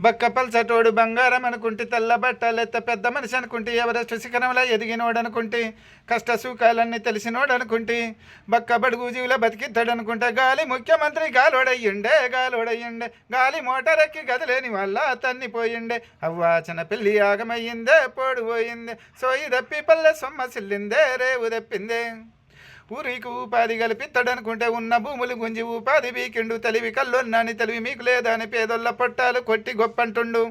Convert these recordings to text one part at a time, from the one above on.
బక్క పల్సటోడు బంగారం అనుకుంటే తెల్ల బట్టలెత్త పెద్ద మనిషి అనుకుంటే ఎవరెస్ట్ శిఖరంలో ఎదిగినోడు అనుకుంటే కష్ట సుఖాలన్నీ తెలిసినోడు అనుకుంటే బక్క బడుగు జీవుల బతికిద్దాడు అనుకుంటే గాలి ముఖ్యమంత్రి గాలోడయ్యుండే గాలోడయ్యుండే గాలి మోటార్ ఎక్కి గదిలేని వల్ల తన్నిపోయిండే అవ్వాచన పెళ్ళి ఆగమయ్యిందే పోడు పోయిందే సోయి దప్పి పల్లె సొమ్మ సిల్లిందే రేవు తెప్పిందే ఊరికి ఉపాధి కలిపిత్తడనుకుంటే ఉన్న భూములు గుంజి ఉపాధి వీకిండు తెలివి కల్లున్నాని తెలివి మీకు లేదని పేదోళ్ళ పొట్టాలు కొట్టి గొప్పంటుండు.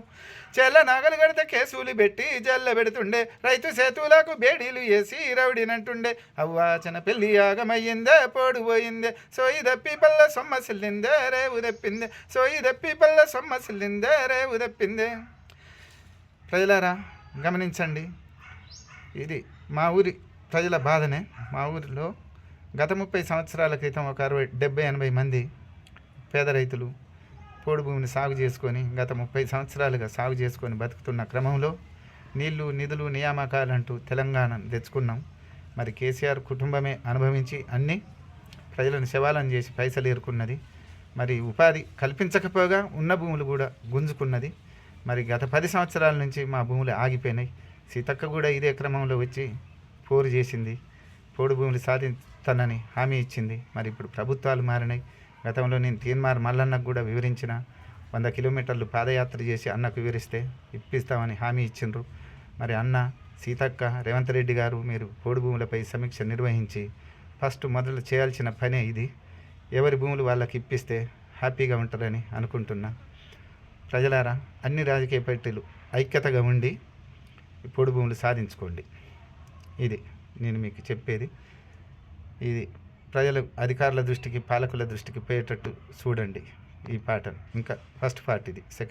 చెల్ల నగలు కడితే కేసులు పెట్టి జల్ల పెడుతుండే. రైతు సేతులకు బేడీలు వేసి రౌడినంటుండే. అవ్వాచన పెళ్ళి యాగమయ్యిందే పోడు పోయిందే. సోయి దప్పి పల్ల సొమ్మ సిల్లిందే రేవు తెప్పిందే సోయి దప్పి పల్ల సొమ్మ సిల్లిందే రేవు తెప్పిందే ప్రజలారా గమనించండి. ఇది మా ఊరి ప్రజల బాధనే. మా ఊరిలో గత ముప్పై సంవత్సరాల క్రితం ఒక అరవై డెబ్బై ఎనభై మంది పేద రైతులు పోడు భూమిని సాగు చేసుకొని గత ముప్పై సంవత్సరాలుగా సాగు చేసుకొని బతుకుతున్న క్రమంలో నీళ్ళు నిధులు నియామకాలంటూ తెలంగాణ తెచ్చుకున్నాం. మరి కేసీఆర్ కుటుంబమే అనుభవించి అన్ని ప్రజలను శవాలను చేసి పైసలు ఏరుకున్నది. మరి ఉపాధి కల్పించకపోగా ఉన్న భూములు కూడా గుంజుకున్నది. మరి గత పది సంవత్సరాల నుంచి మా భూములు ఆగిపోయినాయి. సీతక్క కూడా ఇదే క్రమంలో వచ్చి పోరు చేసింది. పోడు భూములు సాధిస్తానని హామీ ఇచ్చింది. మరి ఇప్పుడు ప్రభుత్వాలు మారినాయి. గతంలో నేను తీన్మార్ మల్లన్నకు కూడా వివరించిన వంద కిలోమీటర్లు పాదయాత్ర చేసి అన్నకు వివరిస్తే ఇప్పిస్తామని హామీ ఇచ్చిండ్రు. మరి అన్న సీతక్క రేవంత్ రెడ్డి గారు మీరు పోడు భూములపై సమీక్ష నిర్వహించి ఫస్ట్ మొదలు చేయాల్సిన పనే ఇది. ఎవరి భూములు వాళ్ళకి ఇప్పిస్తే హ్యాపీగా ఉంటారని అనుకుంటున్నా. ప్రజలారా అన్ని రాజకీయ పార్టీలు ఐక్యతగా ఉండి పొడు భూములు సాధించుకోండి. ఇది నేను మీకు చెప్పేది. ఇది ప్రజల అధికారుల దృష్టికి పాలకుల దృష్టికి పోయేటట్టు చూడండి ఈ పాటను ఇంకా ఫస్ట్ పార్ట్ ఇది సెకండ్